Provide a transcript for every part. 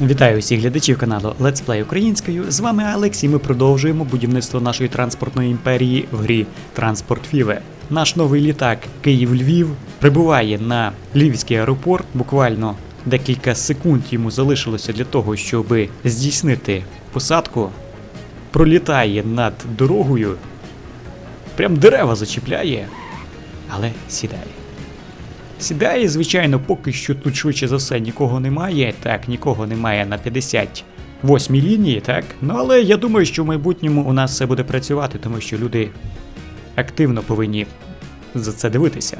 Вітаю усіх глядачів каналу Let's Play українською. З вами Алекс, і ми продовжуємо будівництво нашої транспортної імперії в грі Транспорт Фіве. Наш новий літак Київ-Львів прибуває на Львівський аеропорт. Буквально декілька секунд йому залишилося для того, щоб здійснити посадку. Пролітає над дорогою, прям дерева зачіпляє, але сідає. Сідає, звичайно, поки що тут швидше за все нікого немає. Так, нікого немає на 58 лінії, так. Ну але я думаю, що в майбутньому у нас все буде працювати, тому що люди активно повинні за це дивитися.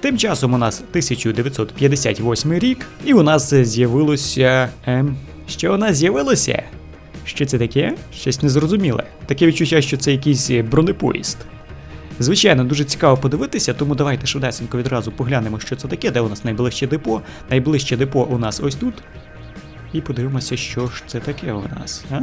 Тим часом у нас 1958 рік, і у нас з'явилося. Ем, що у нас з'явилося? Що це таке? Щось незрозуміле. Таке відчуття, що це якийсь бронепоїзд. Звичайно, дуже цікаво подивитися, тому давайте швидесенько відразу поглянемо, що це таке, де у нас найближче депо. Найближче депо у нас ось тут. І подивимося, що ж це таке у нас. а?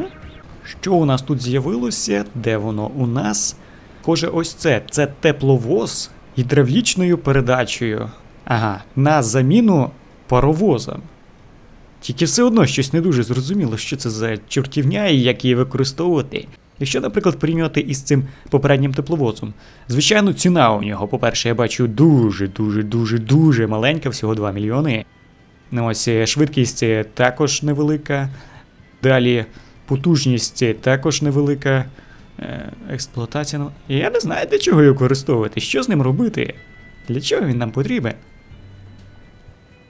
Що у нас тут з'явилося? Де воно у нас? Коже, ось це. Це тепловоз гідравлічною передачею. Ага, на заміну паровозам. Тільки все одно щось не дуже зрозуміло, що це за чортівня і як її використовувати. Якщо, наприклад, порівнювати із цим попереднім тепловозом, звичайно, ціна у нього, по-перше, я бачу дуже, дуже, дуже, дуже маленька, всього 2 мільйони. Ну ось е, швидкість е, також невелика. Далі потужність е, також невелика. Експлуатація. ну, Я не знаю, для чого його використовувати, що з ним робити. Для чого він нам потрібен?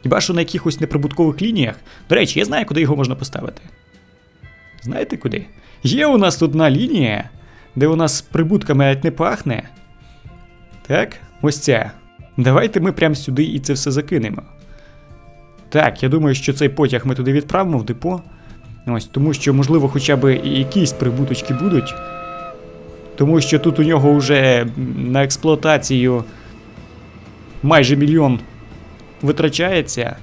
Хіба що на якихось неприбуткових лініях. До речі, я знаю, куди його можна поставити. Знаєте куди? Є у нас тут одна лінія, де у нас прибутками навіть не пахне. Так, ось ця. Давайте ми прямо сюди і це все закинемо. Так, я думаю, що цей потяг ми туди відправимо в депо. Ось, тому що, можливо, хоча б якісь прибуточки будуть. Тому що тут у нього вже на експлуатацію майже мільйон витрачається.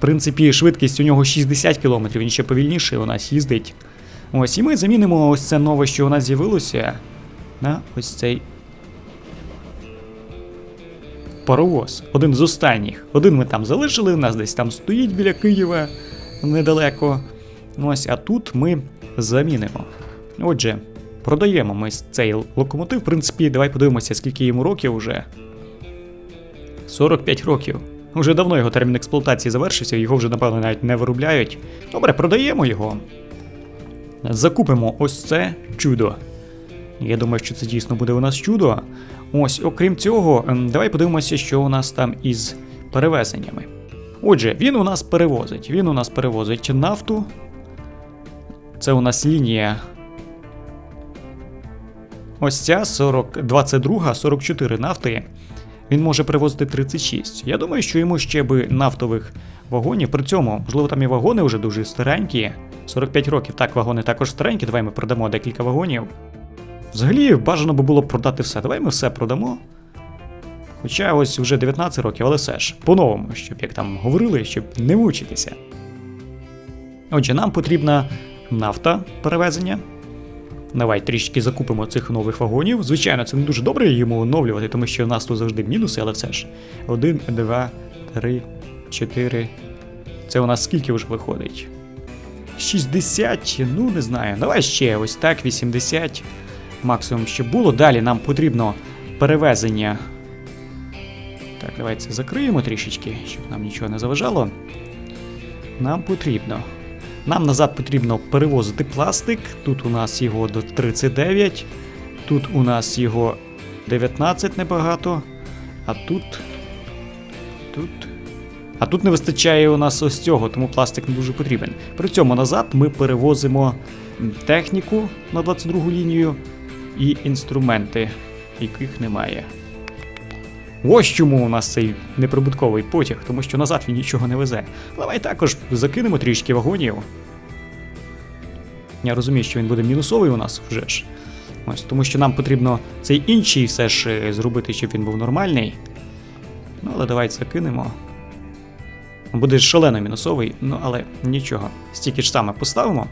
В принципі, швидкість у нього 60 км, він ще повільніше у нас їздить. Ось, і ми замінимо ось це нове, що у нас з'явилося, на ось цей паровоз. Один з останніх. Один ми там залишили, у нас десь там стоїть біля Києва недалеко. Ось, а тут ми замінимо. Отже, продаємо ми цей локомотив. В принципі, давай подивимося, скільки йому років вже. 45 років. Уже давно його термін експлуатації завершився, його вже, напевно, навіть не виробляють. Добре, продаємо його. Закупимо ось це чудо. Я думаю, що це дійсно буде у нас чудо. Ось, окрім цього, ем, давай подивимося, що у нас там із перевезеннями. Отже, він у нас перевозить. Він у нас перевозить нафту. Це у нас лінія. Ось ця 40, 22, 44 нафти. Він може перевозити 36. Я думаю, що йому ще би нафтових вагонів. При цьому, можливо, там і вагони вже дуже старенькі. 45 років. Так, вагони також старенькі. Давай ми продамо декілька вагонів. Взагалі, бажано би було продати все. Давай ми все продамо. Хоча ось вже 19 років, але все ж, по-новому, щоб як там говорили, щоб не мучитися. Отже, нам потрібна нафта перевезення. Давай трішки закупимо цих нових вагонів. Звичайно, це не дуже добре йому оновлювати, тому що в нас тут завжди мінуси, але все ж. Один, два, три, чотири. Це у нас скільки вже виходить? 60, ну не знаю. Давай ще ось так, 80. Максимум ще було. Далі нам потрібно перевезення. Так, давай це закриємо трішечки, щоб нам нічого не заважало. Нам потрібно. Нам назад потрібно перевозити пластик. Тут у нас його до 39, тут у нас його 19 небагато. А тут. Тут. А тут не вистачає у нас ось цього, тому пластик не дуже потрібен. При цьому назад ми перевозимо техніку на 22 лінію і інструменти, яких немає. Ось чому у нас цей неприбутковий потяг, тому що назад він нічого не везе. Давай також закинемо трішки вагонів. Я розумію, що він буде мінусовий у нас вже ж. Ось, тому що нам потрібно цей інший все ж е, зробити, щоб він був нормальний. Ну, але давайте закинемо. Буде шалено мінусовий, ну але нічого. Стільки ж саме поставимо.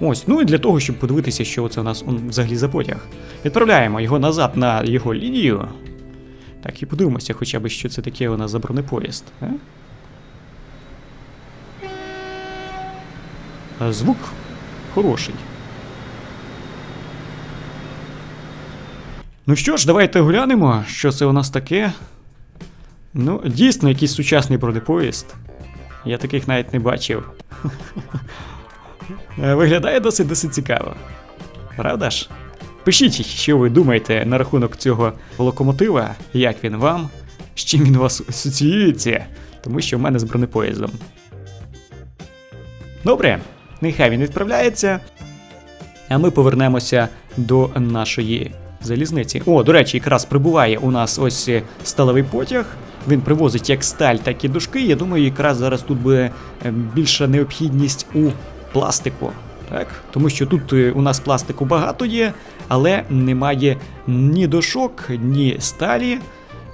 Ось, ну і для того, щоб подивитися, що це у нас взагалі за потяг. Відправляємо його назад на його лінію. Так, і подивимося хоча б, що це таке у нас за бронепоїзд. А? Е, Звук хороший. Ну що ж, давайте глянемо, що це у нас таке. Ну, дійсно, якийсь сучасний бронепоїзд. Я таких навіть не бачив. Е, Виглядає досить досить цікаво. Правда ж? Пишіть, що ви думаєте на рахунок цього локомотива, як він вам, з чим він вас асоціюється, тому що в мене з бронепоїздом. Добре, нехай він відправляється. А ми повернемося до нашої залізниці. О, до речі, якраз прибуває у нас ось е, сталевий потяг. Він привозить як сталь, так і дошки. Я думаю, якраз зараз тут буде е, більша необхідність у пластику. Так? Тому що тут е, у нас пластику багато є, але немає ні дошок, ні сталі.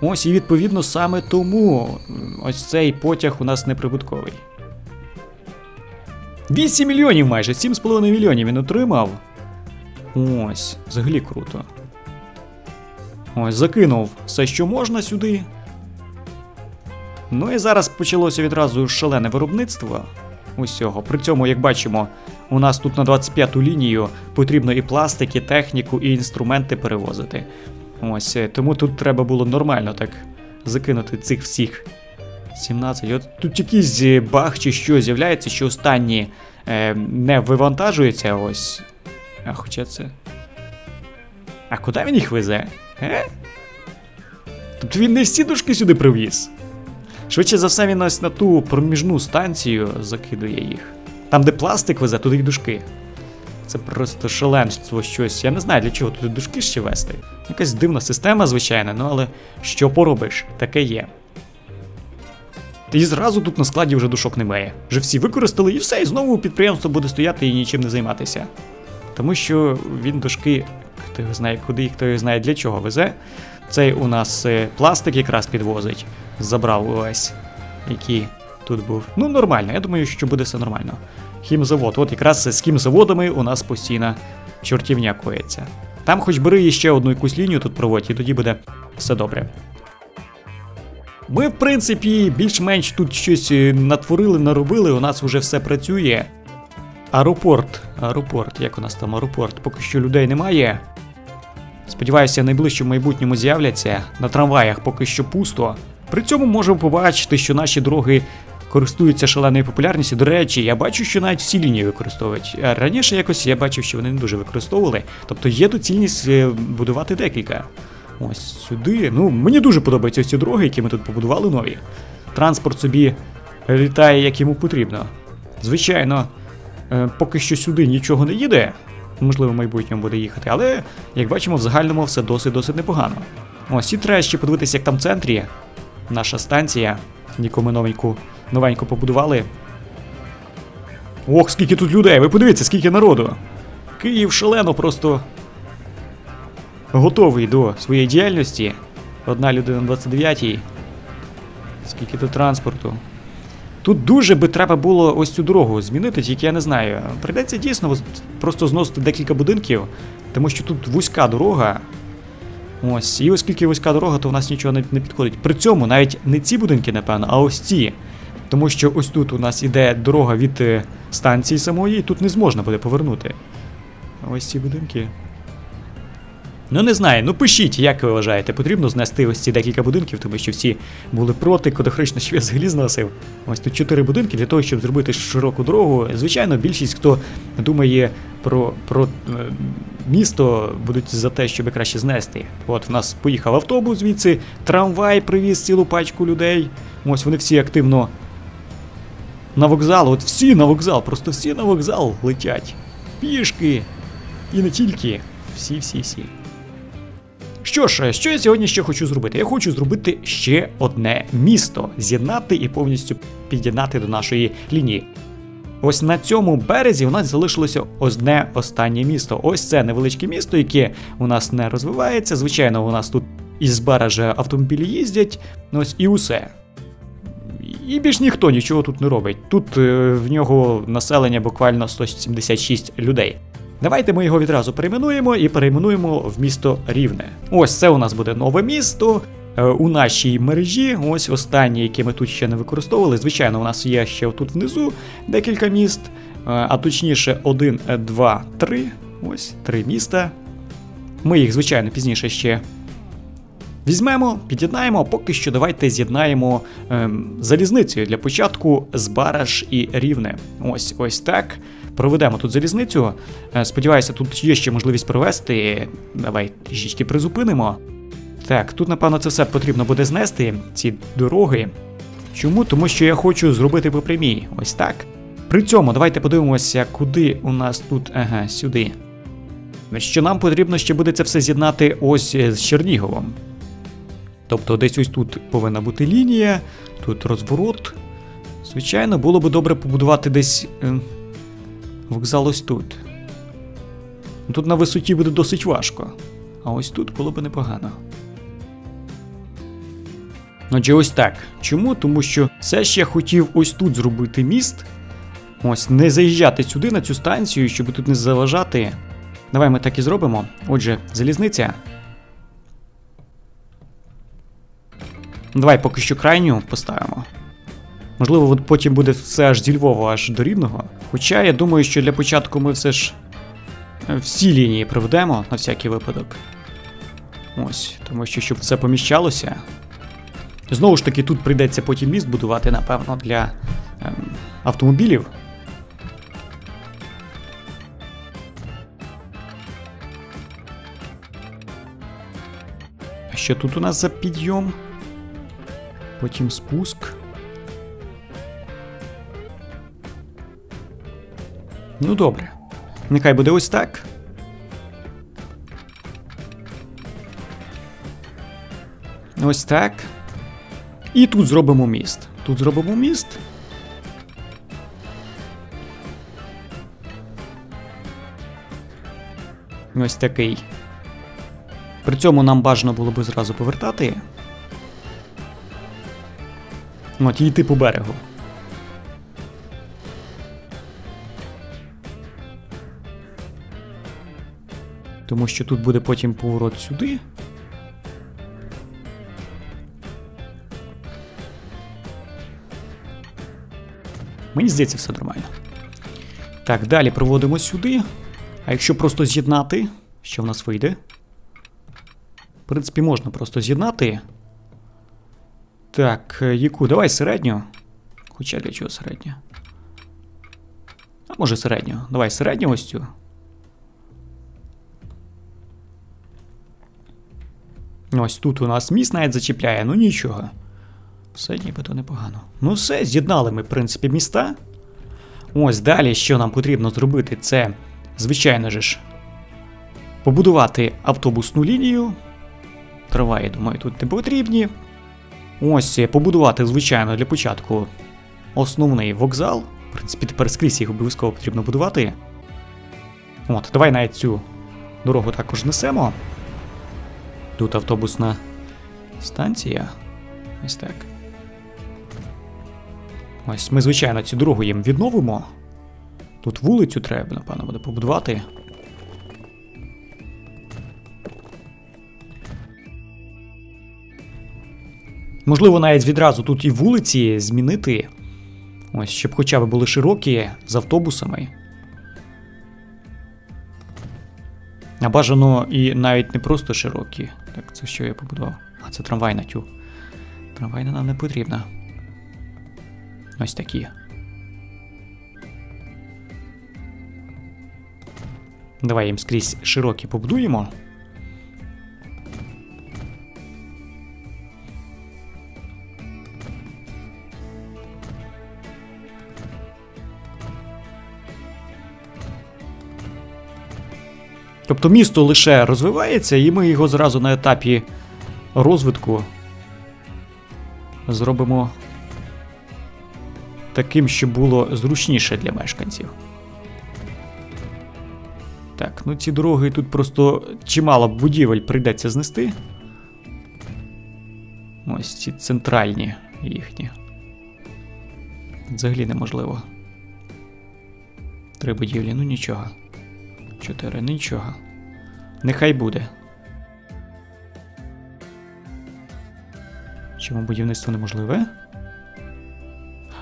Ось і відповідно саме тому ось цей потяг у нас неприбутковий. 8 мільйонів майже, 7,5 мільйонів він отримав. Ось, взагалі круто. Ось, закинув все, що можна сюди. Ну і зараз почалося відразу шалене виробництво усього. При цьому, як бачимо, у нас тут на 25-ту лінію потрібно і пластик, і техніку, і інструменти перевозити. Ось, е, тому тут треба було нормально так закинути цих всіх 17. От тут якийсь е, баг чи що з'являється, що останні е, не вивантажуються ось. А хоча це. А куди він їх везе? Е? Тобто він не всі дошки сюди привіз. Швидше за все, він ось на ту проміжну станцію закидує їх. Там, де пластик везе, туди й дошки. Це просто шаленство щось. Я не знаю, для чого туди дошки ще вести. Якась дивна система, звичайно, ну але що поробиш, таке є. І зразу тут на складі вже душок немає. Вже всі використали і все, і знову підприємство буде стояти і нічим не займатися. Тому що він дошки, хто його знає куди, хто його знає для чого везе. Цей у нас е, пластик якраз підвозить. Забрав увесь, який тут був. Ну, нормально, я думаю, що буде все нормально. Хімзавод. От якраз з хімзаводами у нас постійна чортівня коїться. Там хоч бери ще одну якусь лінію тут проводь, і тоді буде все добре. Ми, в принципі, більш-менш тут щось е, натворили, наробили, у нас вже все працює. Аеропорт, аеропорт, як у нас там аеропорт? Поки що людей немає. Сподіваюся, в майбутньому з'являться. На трамваях поки що пусто. При цьому можемо побачити, що наші дороги користуються шаленою популярністю. До речі, я бачу, що навіть всі лінії використовують. Раніше якось я бачив, що вони не дуже використовували. Тобто є доцільність е, будувати декілька. Ось сюди. Ну, мені дуже подобаються ці дороги, які ми тут побудували нові. Транспорт собі літає, як йому потрібно. Звичайно, е, поки що сюди нічого не їде. Можливо, в майбутньому буде їхати, але як бачимо, в загальному все досить-досить непогано. Ось і треба ще подивитися, як там в центрі наша станція, яку ми новеньку, новенько побудували. Ох, скільки тут людей! Ви подивіться, скільки народу! Київ шалено просто готовий до своєї діяльності. Одна людина на 29-й. Скільки тут транспорту. Тут дуже би треба було ось цю дорогу змінити, тільки я не знаю. Прийдеться дійсно просто зносити декілька будинків, тому що тут вузька дорога. Ось, і оскільки вузька дорога, то в нас нічого не, не підходить. При цьому навіть не ці будинки, напевно, а ось ці. Тому що ось тут у нас іде дорога від е, станції самої, і тут не зможна буде повернути. Ось ці будинки. Ну не знаю, ну пишіть, як ви вважаєте, потрібно знести ось ці декілька будинків, тому що всі були проти, категорично, що я взагалі зносив. Ось тут чотири будинки для того, щоб зробити широку дорогу. Звичайно, більшість, хто думає про, про е, місто, будуть за те, щоб краще знести. От в нас поїхав автобус звідси, трамвай привіз цілу пачку людей. Ось вони всі активно на вокзал, от всі на вокзал, просто всі на вокзал летять. Пішки. І не тільки. Всі-всі-всі. Що ж, що я сьогодні ще хочу зробити? Я хочу зробити ще одне місто, з'єднати і повністю під'єднати до нашої лінії. Ось на цьому березі у нас залишилося одне останнє місто. Ось це невеличке місто, яке у нас не розвивається. Звичайно, у нас тут із баража автомобілі їздять. Ось і усе. І більш ніхто нічого тут не робить. Тут е, в нього населення буквально 176 людей. Давайте ми його відразу перейменуємо і перейменуємо в місто Рівне. Ось це у нас буде нове місто. е, У нашій мережі, ось останні, які ми тут ще не використовували. Звичайно, у нас є ще тут внизу декілька міст. а точніше 1, 2, 3. Ось три міста. Ми їх, звичайно, пізніше ще візьмемо, під'єднаємо, поки що давайте з'єднаємо ем, залізницею для початку Збараж і Рівне. Ось ось так. Проведемо тут залізницю. Е, сподіваюся, тут є ще можливість провести. Давай трішечки призупинимо. Так, тут, напевно, це все потрібно буде знести, ці дороги. Чому? Тому що я хочу зробити по прямій. Ось так. При цьому давайте подивимося, куди у нас тут. Ага, сюди. Що нам потрібно ще буде це все з'єднати ось е, з Черніговом. Тобто десь ось тут повинна бути лінія, тут розворот. Звичайно, було би добре побудувати десь е, вокзал ось тут. Тут на висоті буде досить важко. А ось тут було б непогано. Отже, ось так. Чому? Тому що все ще хотів ось тут зробити міст. Ось, не заїжджати сюди на цю станцію, щоб тут не заважати. Давай ми так і зробимо. Отже, залізниця. Давай поки що крайню поставимо. Можливо, потім буде все аж зі Львова, аж до Рівного. Хоча я думаю, що для початку ми все ж е, всі лінії проведемо на всякий випадок. Ось, тому що щоб все поміщалося. Знову ж таки, тут прийдеться потім міст будувати, напевно, для ем, автомобілів. А що тут у нас за підйом? Потім спуск. Ну добре. Нехай буде ось так. Ось так. І тут зробимо міст. Тут зробимо міст. Ось такий. При цьому нам бажано було би зразу повертати. От, і йти по берегу. Тому що тут буде потім поворот сюди. Мені здається, все нормально. Так, далі проводимо сюди. А якщо просто з'єднати, що в нас вийде? В принципі, можна просто з'єднати. Так, е, яку? Давай середню. Хоча для чого середню? А може середню. Давай середню ось цю. Ось тут у нас міст навіть зачіпляє, ну нічого. Все нібито непогано. Ну все, з'єднали ми, в принципі, міста. Ось далі, що нам потрібно зробити, це, звичайно ж, побудувати автобусну лінію. Трава, я думаю, тут не потрібні. Ось, побудувати, звичайно, для початку основний вокзал. В принципі, тепер скрізь їх обов'язково потрібно будувати. От, давай навіть цю дорогу також несемо. Тут автобусна станція. Ось так. Ось ми, звичайно, цю дорогу їм відновимо. Тут вулицю треба, напевно, буде побудувати. Можливо, навіть відразу тут і вулиці змінити. Ось, щоб хоча б були широкі з автобусами. А бажано і навіть не просто широкі. Так, це що я побудував? А, це трамвайна тю. Трамвайна нам не потрібна. Ось такі. Давай їм скрізь широкі побудуємо. Тобто місто лише розвивається, і ми його зразу на етапі розвитку зробимо таким, щоб було зручніше для мешканців. Так, ну ці дороги тут просто чимало будівель прийдеться знести. Ось ці центральні їхні. Взагалі неможливо. Три будівлі, ну нічого. Чотири, нічого. Нехай буде. Чому будівництво неможливе?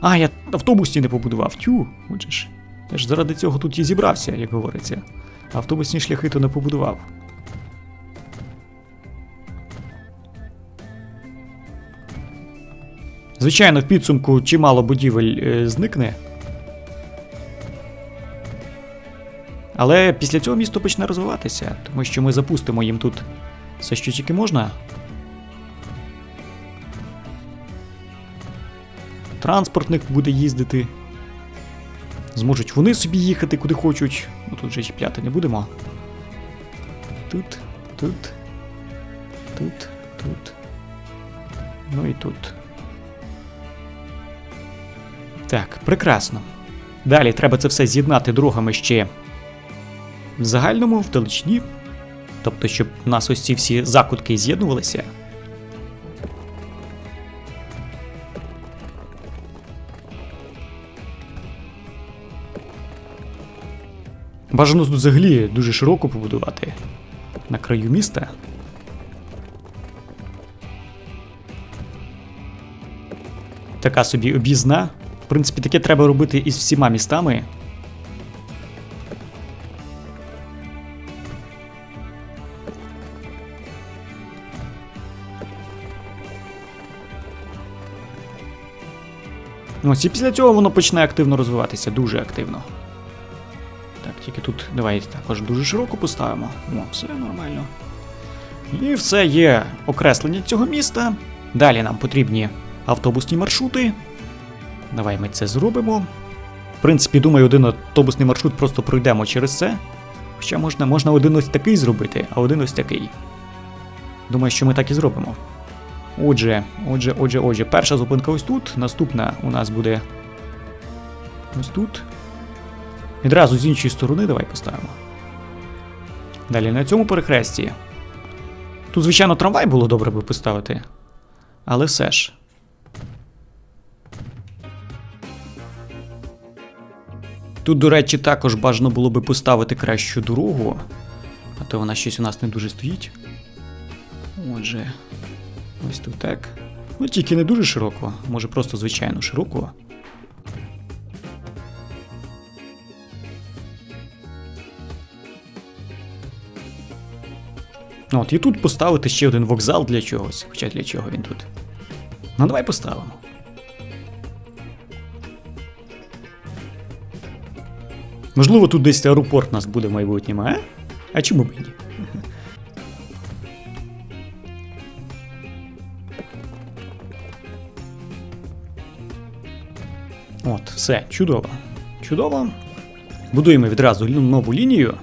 А, я автобусні не побудував. Тю, отже ж. Я ж заради цього тут і зібрався, як говориться. Автобусні шляхи то не побудував. Звичайно, в підсумку чимало будівель е, зникне. Але після цього місто почне розвиватися, тому що ми запустимо їм тут все, що тільки можна. Транспортник буде їздити. Зможуть вони собі їхати куди хочуть. Ну тут вже чіпляти не будемо. Тут, тут, тут, тут. Ну і тут. Так, прекрасно. Далі треба це все з'єднати дорогами ще в загальному, в далечні. Тобто, щоб у нас ось ці всі закутки з'єднувалися. Бажано тут взагалі дуже широко побудувати на краю міста. Така собі об'їзна. В принципі, таке треба робити із всіма містами. Ось і після цього воно почне активно розвиватися, дуже активно. Так, тільки тут давайте також дуже широко поставимо. О, все нормально. І все є окреслення цього міста. Далі нам потрібні автобусні маршрути. Давай ми це зробимо. В принципі, думаю, один автобусний маршрут просто пройдемо через це. Хоча можна, можна один ось такий зробити, а один ось такий. Думаю, що ми так і зробимо. Отже, отже, отже, отже, перша зупинка ось тут, наступна у нас буде ось тут. Відразу з іншої сторони давай поставимо. Далі на цьому перехресті. Тут, звичайно, трамвай було добре би поставити. Але все ж. Тут, до речі, також бажано було би поставити кращу дорогу, а то вона щось у нас не дуже стоїть. Отже, ось тут так. Ну, тільки не дуже широко, може просто звичайно широко. От, і тут поставити ще один вокзал для чогось. Хоча для чого він тут. Ну, давай поставимо. Можливо, тут десь аеропорт у нас буде в майбутньому, а? А чому б ні? Все, чудово. Чудово. Будуємо відразу нову лінію.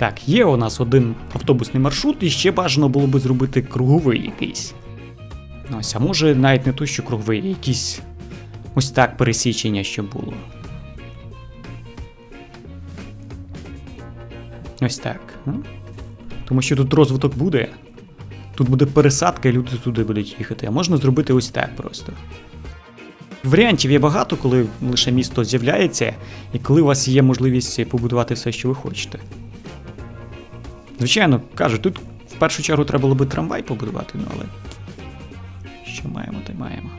Так, є у нас один автобусний маршрут, і ще бажано було би зробити круговий якийсь. Ось, а може навіть не то, що круговий, а якийсь ось так пересічення ще було. Ось так. Тому що тут розвиток буде. Тут буде пересадка, і люди туди будуть їхати. А можна зробити ось так просто. Варіантів є багато, коли лише місто з'являється, і коли у вас є можливість побудувати все, що ви хочете. Звичайно, кажу, тут в першу чергу треба було би трамвай побудувати, ну але. Що маємо, то маємо.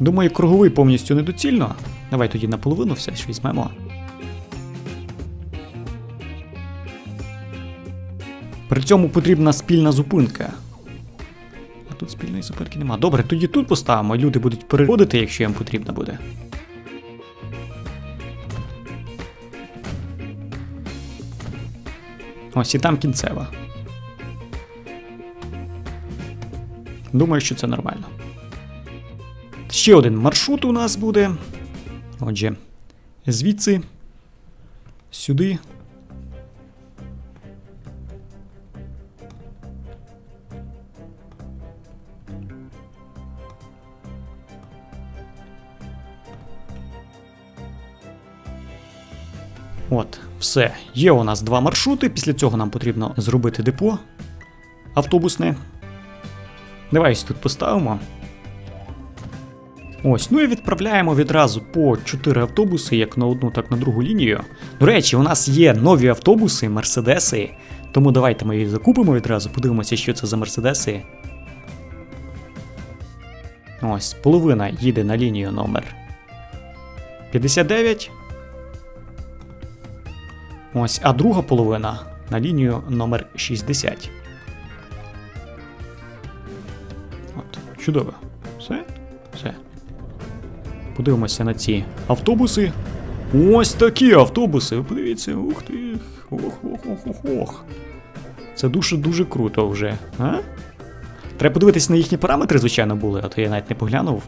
Думаю, круговий повністю недоцільно. Давай тоді наполовину все ж візьмемо. При цьому потрібна спільна зупинка. Тут спільної зупинки нема. Добре, тоді тут поставимо, люди будуть переходити, якщо їм потрібно буде. Ось і там кінцева. Думаю, що це нормально. Ще один маршрут у нас буде. Отже, звідси сюди. Все. Є у нас два маршрути. Після цього нам потрібно зробити депо автобусне. Давай ось тут поставимо. Ось, ну і відправляємо відразу по 4 автобуси, як на одну, так на другу лінію. До речі, у нас є нові автобуси, мерседеси. Тому давайте ми їх закупимо відразу, подивимося, що це за мерседеси. Ось, половина їде на лінію номер 59. Ось, а друга половина на лінію номер 60. От, чудово. Все? Все. Подивимося на ці автобуси. Ось такі автобуси. Ви подивіться, ух ти. Ох, ох, ох, ох, ох. Це дуже-дуже круто вже, а? Треба подивитися на їхні параметри, звичайно, були, а то я навіть не поглянув.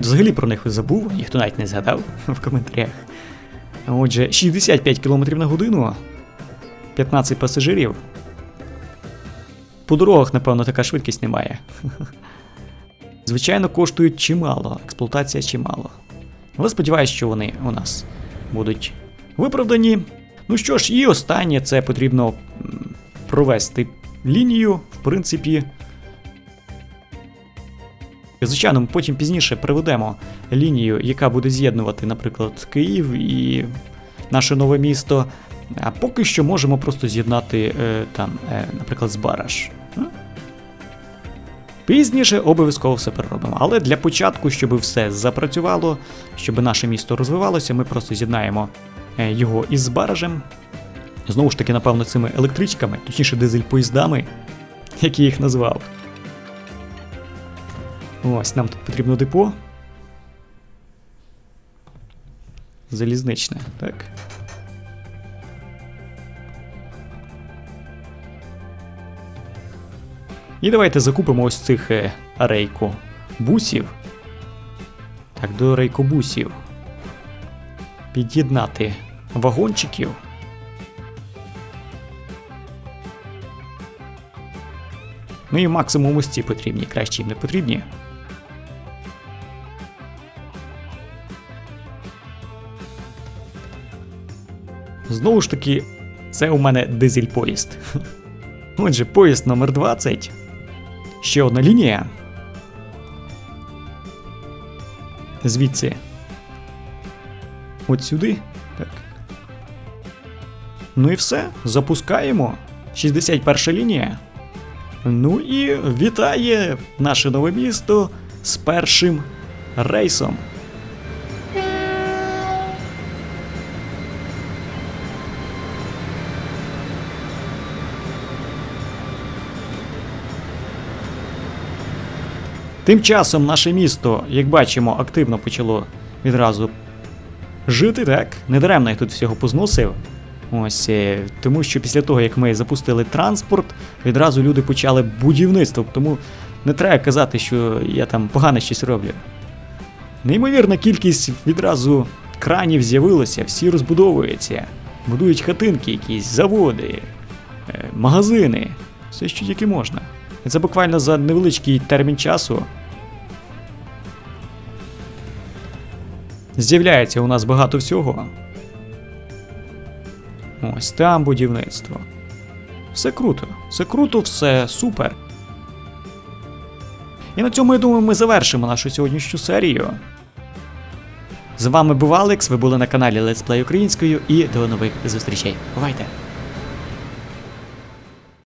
Взагалі про них забув, ніхто навіть не згадав в коментарях. Отже, 65 км на годину, 15 пасажирів. По дорогах, напевно, така швидкість немає. Звичайно, коштують чимало, експлуатація чимало. Але сподіваюся, що вони у нас будуть виправдані. Ну що ж, і останнє це потрібно провести лінію, в принципі. Звичайно, ми потім пізніше приведемо лінію, яка буде з'єднувати, наприклад, Київ і наше нове місто. А поки що можемо просто з'єднати е, там, е, наприклад, Збараж. Пізніше обов'язково все переробимо. Але для початку, щоб все запрацювало, щоб наше місто розвивалося, ми просто з'єднаємо е, його із Збаражем. Знову ж таки, напевно, цими електричками, точніше дизель-поїздами, як я їх назвав. Ось, нам тут потрібно депо. Залізничне, так. І давайте закупимо ось цих е, рейко-бусів. Так, до рейкобусів. Під'єднати вагончиків. Ну і максимум ось ці потрібні, краще їм не потрібні. Знову ж таки, це у мене дизель поїзд. Отже, поїзд номер 20 Ще одна лінія. Звідси. От сюди. Так. Ну і все. Запускаємо. 61 лінія. Ну і вітає наше нове місто з першим рейсом. Тим часом наше місто, як бачимо, активно почало відразу жити, так? Недаремно я тут всього позносив. Ось, е, Тому що після того, як ми запустили транспорт, відразу люди почали будівництво, тому не треба казати, що я там погано щось роблю. Неймовірна кількість відразу кранів з'явилося, всі розбудовуються, будують хатинки, якісь заводи, е, магазини, все, що тільки можна. Це буквально за невеличкий термін часу. З'являється у нас багато всього. Ось там будівництво. Все круто, все круто, все супер. І на цьому, я думаю, ми завершимо нашу сьогоднішню серію. З вами був Алекс, ви були на каналі Let's Play Українською і до нових зустрічей. Бувайте!